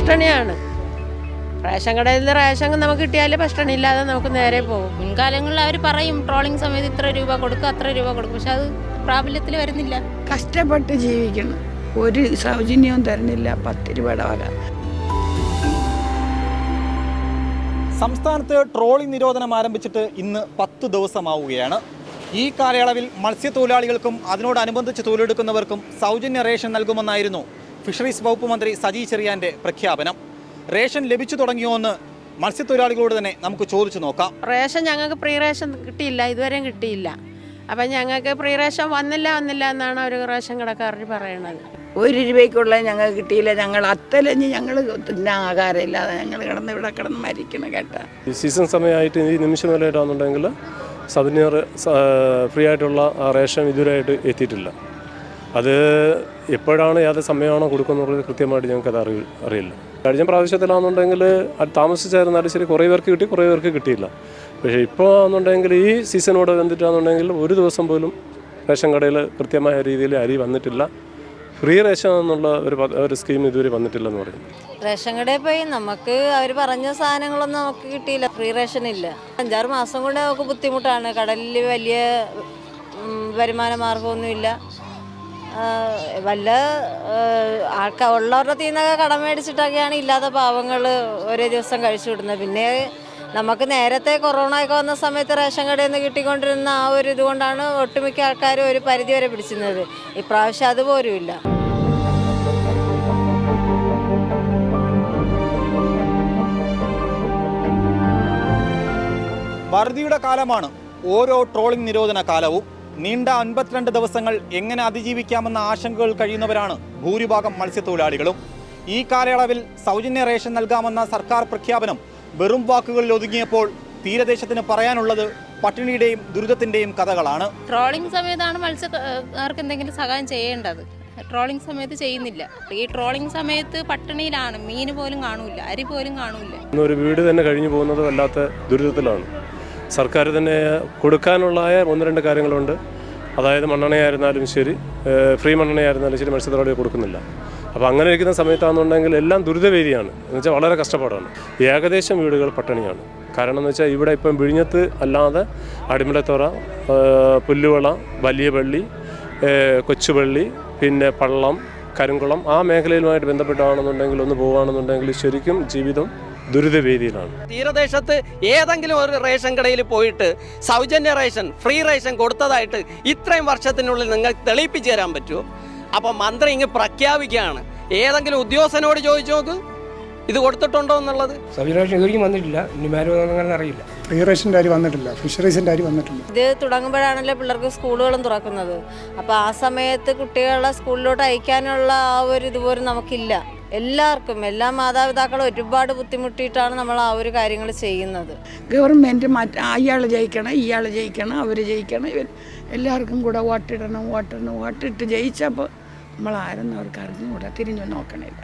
പട്ടിണിയാണ് ration കടയിൽ നിന്ന് ration നമുക്ക് കിട്ടിയാലേ ഇല്ലാതെ നമുക്ക് നേരെ പോകും മുൻകാലങ്ങളിൽ അവർ പറയും ട്രോളിംഗ് സമയത്ത് ഇത്ര രൂപ കൊടുക്കുക അത്ര രൂപ കൊടുക്കും. പക്ഷെ അത് പ്രാബല്യത്തിൽ വരുന്നില്ല. കഷ്ടപ്പെട്ട് ജീവിക്കണം ഒരു സൗജന്യവും തരുന്നില്ല പത്ത് രൂപയുടെ വക. സംസ്ഥാനത്ത് ട്രോളിംഗ് നിരോധനം ആരംഭിച്ചിട്ട് ഇന്ന് പത്ത് ദിവസമാവുകയാണ്. ഈ കാലയളവിൽ മത്സ്യത്തൊഴിലാളികൾക്കും അതിനോടനുബന്ധിച്ച് തൊഴിലെടുക്കുന്നവർക്കും സൗജന്യ റേഷൻ നൽകുമെന്നായിരുന്നു ഫിഷറീസ് വകുപ്പ് മന്ത്രി സജി ചെറിയാന്റെ പ്രഖ്യാപനം. റേഷൻ ലഭിച്ചു തുടങ്ങിയോ എന്ന് മത്സ്യത്തൊഴിലാളികളോട് തന്നെ നമുക്ക് ചോദിച്ചു നോക്കാം. റേഷൻ ഞങ്ങൾക്ക് പ്രീ റേഷൻ കിട്ടിയില്ല ഇതുവരെയും കിട്ടിയില്ല. അപ്പം ഞങ്ങൾക്ക് പ്രീ റേഷൻ വന്നില്ല വന്നില്ല എന്നാണ് അവർ റേഷൻ കടക്കാരർ പറയുന്നത്. ഒരു രൂപയ്ക്കുള്ള ഞങ്ങൾക്ക് കിട്ടിയില്ല ഞങ്ങൾ അത്തലഞ്ഞ് ഞങ്ങൾ ആകാരമില്ലാതെ ഞങ്ങൾ കിടന്ന് ഇവിടെ കിടന്ന് മരിക്കണം കേട്ടാ. ഈ സീസൺ സമയമായിട്ട് ഈ നിമിഷം നിലയിട്ടാണെന്നുണ്ടെങ്കിൽ സബിനിയർ ഫ്രീ ആയിട്ടുള്ള റേഷൻ ഇതുവരെയായിട്ട് എത്തിയിട്ടില്ല. അത് എപ്പോഴാണ് ഏത് സമയമാണോ കൊടുക്കുന്നുള്ളത് കൃത്യമായിട്ട് ഞങ്ങൾക്ക് അത് അറി അറിയില്ല. കഴിഞ്ഞ പ്രാവശ്യത്തിലാണെന്നുണ്ടെങ്കിൽ അത് താമസിച്ചായിരുന്നാലും ശരി കുറേ പേർക്ക് കിട്ടി കുറേ പേർക്ക് കിട്ടിയില്ല. പക്ഷേ ഇപ്പോൾ ആണെന്നുണ്ടെങ്കിൽ ഈ സീസണോട് ബന്ധിട്ടാണെന്നുണ്ടെങ്കിൽ ഒരു ദിവസം പോലും റേഷൻ കടയിൽ കൃത്യമായ രീതിയിൽ അരി വന്നിട്ടില്ല. ഫ്രീ റേഷൻ എന്നുള്ള ഒരു ഒരു സ്കീം ഇതുവരെ വന്നിട്ടില്ലെന്ന് പറയുന്നു റേഷൻ കടയിൽ പോയി നമുക്ക് അവർ പറഞ്ഞ സാധനങ്ങളൊന്നും നമുക്ക് കിട്ടിയില്ല. ഫ്രീ റേഷൻ ഇല്ല. അഞ്ചാറ് മാസം കൊണ്ട് നമുക്ക് ബുദ്ധിമുട്ടാണ്. കടലിൽ വലിയ വരുമാന മാർഗമൊന്നുമില്ല വല്ല ആൾക്കാർ ഉള്ളവരുടെ തീന്നൊക്കെ കടം മേടിച്ചിട്ടൊക്കെയാണ് ഇല്ലാത്ത പാവങ്ങൾ ഒരേ ദിവസം കഴിച്ചു വിടുന്നത്. പിന്നെ നമുക്ക് നേരത്തെ കൊറോണ ഒക്കെ വന്ന സമയത്ത് റേഷൻ കടയിൽ നിന്ന് കിട്ടിക്കൊണ്ടിരുന്ന ആ ഒരു ഇതുകൊണ്ടാണ് ഒട്ടുമിക്ക ആൾക്കാരും ഒരു പരിധി വരെ പിടിച്ചിരുന്നത്. ഇപ്രാവശ്യം അതുപോലുമില്ല വറുതിയുടെ കാലമാണ് ഓരോ ട്രോളിംഗ് നിരോധന കാലവും. നീണ്ട അൻപത്തിരണ്ട് ദിവസങ്ങൾ എങ്ങനെ അതിജീവിക്കാമെന്ന ആശങ്കകൾ കഴിയുന്നവരാണ് ഭൂരിഭാഗം മത്സ്യത്തൊഴിലാളികളും. ഈ കാലയളവിൽ സൗജന്യ റേഷൻ നൽകാമെന്ന സർക്കാർ പ്രഖ്യാപനം വെറും വാക്കുകളിൽ ഒതുങ്ങിയപ്പോൾ തീരദേശത്തിന് പറയാനുള്ളത് പട്ടിണിയുടെയും ദുരിതത്തിന്റെയും കഥകളാണ്. ട്രോളിംഗ് സമയത്താണ് മത്സ്യക്കാർക്ക് എന്തെങ്കിലും സഹായം ചെയ്യേണ്ടത്. ട്രോളിംഗ് സമയത്ത് ചെയ്യുന്നില്ല. ഈ ട്രോളിംഗ് സമയത്ത് പട്ടിണിയിലാണ് മീൻ പോലും കാണൂല അരി പോലും കാണൂല ഒരു വീട് തന്നെ കഴിഞ്ഞു പോകുന്നത് വല്ലാത്ത ദുരിതത്തിലാണ്. സർക്കാർ തന്നെ കൊടുക്കാനുള്ള ഒന്ന് രണ്ട് കാര്യങ്ങളുണ്ട്. അതായത് മണ്ണെണ്ണയായിരുന്നാലും ശരി ഫ്രീ മണ്ണെണ്ണയായിരുന്നാലും ശരി മത്സ്യത്തൊഴിലാളികൾ കൊടുക്കുന്നില്ല. അപ്പോൾ അങ്ങനെ ഇരിക്കുന്ന സമയത്താണെന്നുണ്ടെങ്കിൽ എല്ലാം ദുരിതവേദിയാണ് എന്ന് വെച്ചാൽ വളരെ കഷ്ടപ്പാടാണ്. ഏകദേശം വീടുകൾ പട്ടണിയാണ്. കാരണം എന്ന് വെച്ചാൽ ഇവിടെ ഇപ്പം വിഴിഞ്ഞത്ത് അല്ലാതെ അടിമലത്തോറ പുല്ലുവള വലിയ പള്ളി കൊച്ചുപള്ളി പിന്നെ പള്ളം കരിങ്കുളം ആ മേഖലയിലുമായിട്ട് ബന്ധപ്പെട്ടാണെന്നുണ്ടെങ്കിൽ ഒന്ന് പോവുകയാണെന്നുണ്ടെങ്കിൽ ശരിക്കും ജീവിതം ദുരിതവേദിയിലാണ്. തീരദേശത്ത് ഏതെങ്കിലും ഒരു റേഷൻ കടയിൽ പോയിട്ട് സൗജന്യ റേഷൻ ഫ്രീ റേഷൻ കൊടുത്തതായിട്ട് ഇത്രയും വർഷത്തിനുള്ളിൽ നിങ്ങൾ തെളിയിപ്പിച്ചു തരാൻ പറ്റുമോ? അപ്പോൾ മന്ത്രി ഇങ്ങ് പ്രഖ്യാപിക്കുകയാണ്. ഏതെങ്കിലും ഉദ്യോഗസ്ഥനോട് ചോദിച്ചു നോക്ക്. ഇത് കൊടുത്തിട്ടുണ്ടോ എന്നുള്ളത്? സബിരാഷൻ ഇതുവരെയും വന്നിട്ടില്ല. ഇനി അങ്ങനെ അറിയില്ല. ഫ്രീ റേഷന്റെ അരി വന്നിട്ടില്ല. ഫിഷറീസിന്റെ അരി വന്നിട്ടില്ല. ഇത് തുടങ്ങുമ്പോഴാണല്ലോ പിള്ളേർക്ക് സ്കൂളുകളും തുറക്കുന്നത്. അപ്പോൾ ആ സമയത്ത് കുട്ടികളെ സ്കൂളിലോട്ട് അയക്കാനുള്ള ആ ഒരു ഇതുപോലും നമുക്കില്ല. എല്ലാവർക്കും എല്ലാ മാതാപിതാക്കളും ഒരുപാട് ബുദ്ധിമുട്ടിയിട്ടാണ് നമ്മൾ ആ ഒരു കാര്യങ്ങൾ ചെയ്യുന്നത്. ഗവൺമെന്റ് മറ്റ് അയാൾ ജയിക്കണം ഇയാൾ ജയിക്കണം അവർ ജയിക്കണം ഇവർ എല്ലാവർക്കും കൂടെ വോട്ടിടണം വോട്ടിടണം വോട്ടിട്ട് ജയിച്ചപ്പോൾ നമ്മൾ ആരെന്ന് അവർക്ക് അറിഞ്ഞുകൂടാ തിരിഞ്ഞു നോക്കണില്ല.